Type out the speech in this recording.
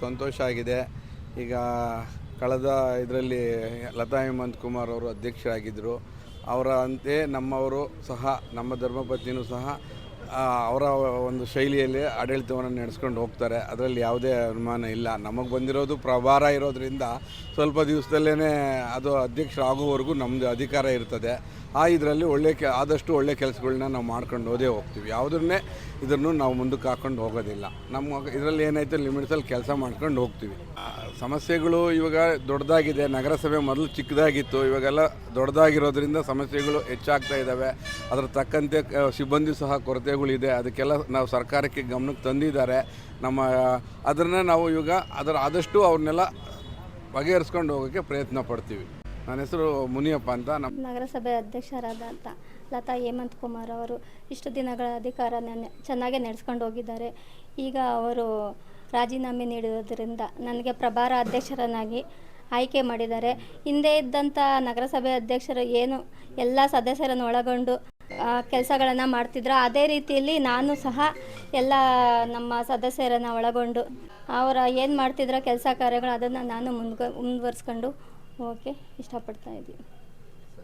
ಸಂತೋಷ ಆಗಿದೆ. ಈಗ ಕಳೆದ ಇದರಲ್ಲಿ ಲತಾ ಹೇಮಂತ್ ಕುಮಾರ್ ಅವರು ಅಧ್ಯಕ್ಷರಾಗಿದ್ದರು. ಅವರಂತೆ ನಮ್ಮವರು ಸಹ, ನಮ್ಮ ಧರ್ಮಪತ್ನಿನೂ ಸಹ ಅವರ ಒಂದು ಶೈಲಿಯಲ್ಲಿ ಆಡಳಿತವನ್ನು ನಡೆಸ್ಕೊಂಡು ಹೋಗ್ತಾರೆ. ಅದರಲ್ಲಿ ಯಾವುದೇ ಅನುಮಾನ ಇಲ್ಲ. ನಮಗೆ ಬಂದಿರೋದು ಪ್ರಭಾರ ಇರೋದರಿಂದ ಸ್ವಲ್ಪ ದಿವಸದಲ್ಲೇ ಅದು ಅಧ್ಯಕ್ಷರಾಗೋವರೆಗೂ ನಮ್ಮದು ಅಧಿಕಾರ ಇರ್ತದೆ. ಆ, ಇದರಲ್ಲಿ ಒಳ್ಳೆ ಕೆ, ಆದಷ್ಟು ಒಳ್ಳೆ ಕೆಲಸಗಳನ್ನ ನಾವು ಮಾಡ್ಕೊಂಡು ಹೋದೇ ಹೋಗ್ತೀವಿ. ಯಾವುದನ್ನೇ ಇದನ್ನು ನಾವು ಮುಂದಕ್ಕೆ ಹಾಕೊಂಡು ಹೋಗೋದಿಲ್ಲ. ನಮ್ಮ ಇದರಲ್ಲಿ ಏನೈತೆ ಲಿಮಿಟ್ಸಲ್ಲಿ ಕೆಲಸ ಮಾಡ್ಕೊಂಡು ಹೋಗ್ತೀವಿ. ಸಮಸ್ಯೆಗಳು ಇವಾಗ ದೊಡ್ಡದಾಗಿದೆ. ನಗರಸಭೆ ಮೊದಲು ಚಿಕ್ಕದಾಗಿತ್ತು. ಇವಾಗೆಲ್ಲ ದೊಡ್ಡದಾಗಿರೋದ್ರಿಂದ ಸಮಸ್ಯೆಗಳು ಹೆಚ್ಚಾಗ್ತಾ ಇದ್ದಾವೆ ಅದರ ತಕ್ಕಂತೆ ಸಿಬ್ಬಂದಿ ಸಹ ಕೊರತೆಗಳಿದೆ. ಅದಕ್ಕೆಲ್ಲ ನಾವು ಸರ್ಕಾರಕ್ಕೆ ಗಮನಕ್ಕೆ ತಂದಿದ್ದಾರೆ. ನಮ್ಮ, ಅದನ್ನು ನಾವು ಇವಾಗ ಅದರ ಆದಷ್ಟು ಅವ್ರನ್ನೆಲ್ಲ ಬಗೆಹರಿಸ್ಕೊಂಡು ಹೋಗೋಕ್ಕೆ ಪ್ರಯತ್ನ ಪಡ್ತೀವಿ. ನನ್ನ ಹೆಸರು ಮುನಿಯಪ್ಪ ಅಂತ. ನಮ್ಮ ನಗರಸಭೆ ಅಧ್ಯಕ್ಷರಾದಂಥ ಲತಾ ಹೇಮಂತ್ ಕುಮಾರ್ ಅವರು ಇಷ್ಟು ದಿನಗಳ ಅಧಿಕಾರ ಚೆನ್ನಾಗೇ ನಡೆಸ್ಕೊಂಡು ಹೋಗಿದ್ದಾರೆ. ಈಗ ಅವರು ರಾಜೀನಾಮೆ ನೀಡಿರೋದ್ರಿಂದ ನನಗೆ ಪ್ರಭಾರ ಅಧ್ಯಕ್ಷರನ್ನಾಗಿ ಆಯ್ಕೆ ಮಾಡಿದ್ದಾರೆ. ಹಿಂದೆ ಇದ್ದಂಥ ನಗರಸಭೆ ಅಧ್ಯಕ್ಷರು ಏನು ಎಲ್ಲ ಸದಸ್ಯರನ್ನು ಒಳಗೊಂಡು ಕೆಲಸಗಳನ್ನು ಮಾಡ್ತಿದ್ರು. ಅದೇ ರೀತಿಯಲ್ಲಿ ನಾನು ಸಹ ಎಲ್ಲ ನಮ್ಮ ಸದಸ್ಯರನ್ನು ಒಳಗೊಂಡು, ಅವರ ಏನು ಮಾಡ್ತಿದ್ರೋ ಕೆಲಸ ಕಾರ್ಯಗಳು ಅದನ್ನು ನಾನು ಮುಂದ್ವ ಮುಂದುವರ್ಸ್ಕೊಂಡು ಹೋಗೋಕ್ಕೆ ಇಷ್ಟಪಡ್ತಾ ಇದ್ದೀನಿ.